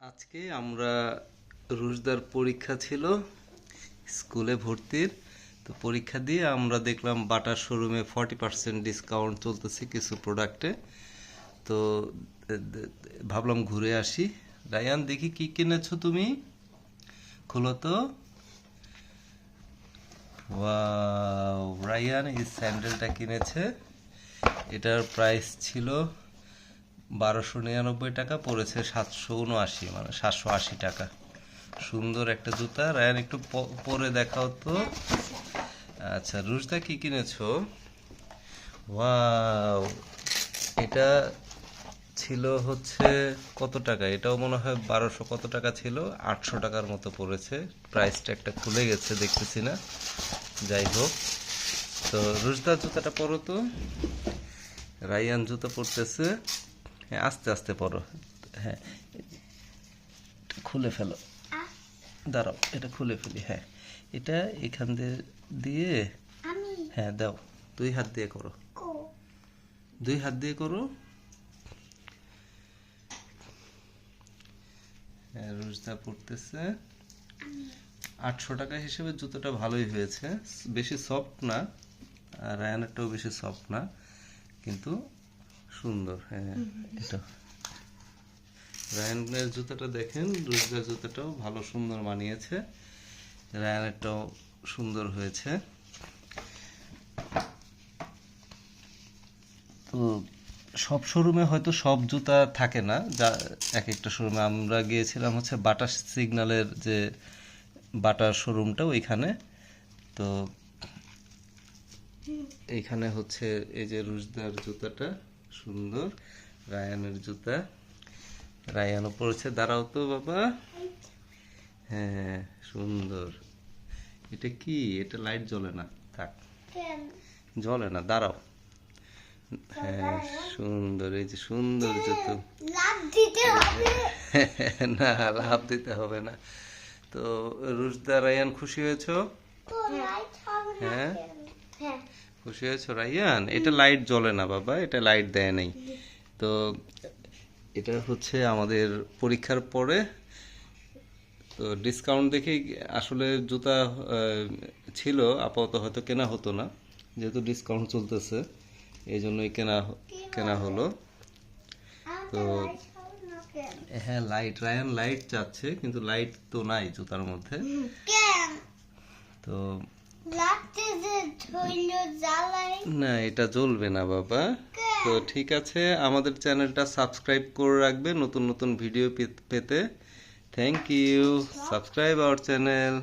আজকে আমরা রুশদার পরীক্ষা ছিল স্কুলে ভর্তির। তো পরীক্ষা দিয়ে আমরা দেখলাম বাটার শোরুমে ফর্টি পার্সেন্ট ডিসকাউন্ট চলতেছে কিছু প্রোডাক্টে। তো ভাবলাম ঘুরে আসি। রায়ান, দেখি কি কিনেছো তুমি? খোলো তো। রায়ান এই স্যান্ডেলটা কিনেছে। এটার প্রাইস ছিল বারোশো নিরানব্বই টাকা পড়েছে সাতশো উনআশি মানে সাতশো আশি টাকা। সুন্দর একটা জুতা। রায়ান, একটু পরে দেখাও তো। আচ্ছা রুশদা কি কিনেছো? ওয়াও, এটা ছিল হচ্ছে কত টাকা? এটাও মনে হয় বারোশো কত টাকা ছিল? আটশো টাকার মতো পড়েছে। প্রাইসটা একটা খুলে গেছে, দেখতেছি না। যাই হোক। তো রুশদা জুতাটা পরো তো। রায়ান জুতো পরতেছে। হ্যাঁ আস্তে আস্তে পরো হ্যাঁ খুলে ফেলো। দাঁড়াও এটা খুলে ফেলি হ্যাঁ। এটা এখান দিয়ে হ্যাঁ দাও দুই হাত দিয়ে করো। দুই হাত দিয়ে করো। হ্যাঁ রোজদা পড়তেছে। আটশো টাকা হিসেবে জুতোটা ভালোই হয়েছে। বেশি সফট না আর রায়ানেরটাও বেশি সফট না। কিন্তু সুন্দর হ্যাঁ। এটা। রায়ানের জুতোটা দেখেন রোজদার জুতোটাও ভালো সুন্দর মানিয়েছে। রায়ানেরটাও সুন্দর হয়েছে। তো সব শোরুমে হয়তো সব জুতা থাকে না, যা এক একটা শোরুমে। আমরা গিয়েছিলাম হচ্ছে বাটা সিগন্যালের যে বাটার শোরুমটা ওইখানে। তো এইখানে হচ্ছে এই যে রুজদার জুতাটা। সুন্দর। রায়ানের জুতা। রায়ানও পড়েছে দাঁড়াও তো বাবা। হ্যাঁ সুন্দর। এটা কি? এটা লাইট জ্বলে না। থাক। জ্বলে না। দাঁড়াও। হ্যাঁ সুন্দর। এই যে সুন্দর জুতো। না লাভ দিতে হবে না। তো রুশদা রায়ান খুশি হয়েছো? হ্যাঁ। খুশি হয়েছো রায়ান? এটা লাইট জ্বলে না বাবা এটা লাইট দেয় নাই। তো এটা হচ্ছে আমাদের পরীক্ষার পরে তো ডিসকাউন্ট দেখে আসলে জুতা ছিল আপাতত হয়তো কেনা হতো না যেহেতু ডিসকাউন্ট চলতেছে এই জন্যই কেনা কেনা হলো। কেন? হ্যাঁ লাইট রায়ান লাইট চাচ্ছে কিন্তু লাইট তো নাই জুতার মধ্যে। তো না এটা জ্বলবে না বাবা। তো ঠিক আছে আমাদের চ্যানেলটা সাবস্ক্রাইব করে রাখবে নতুন নতুন ভিডিও পেতে। Thank you subscribe our channel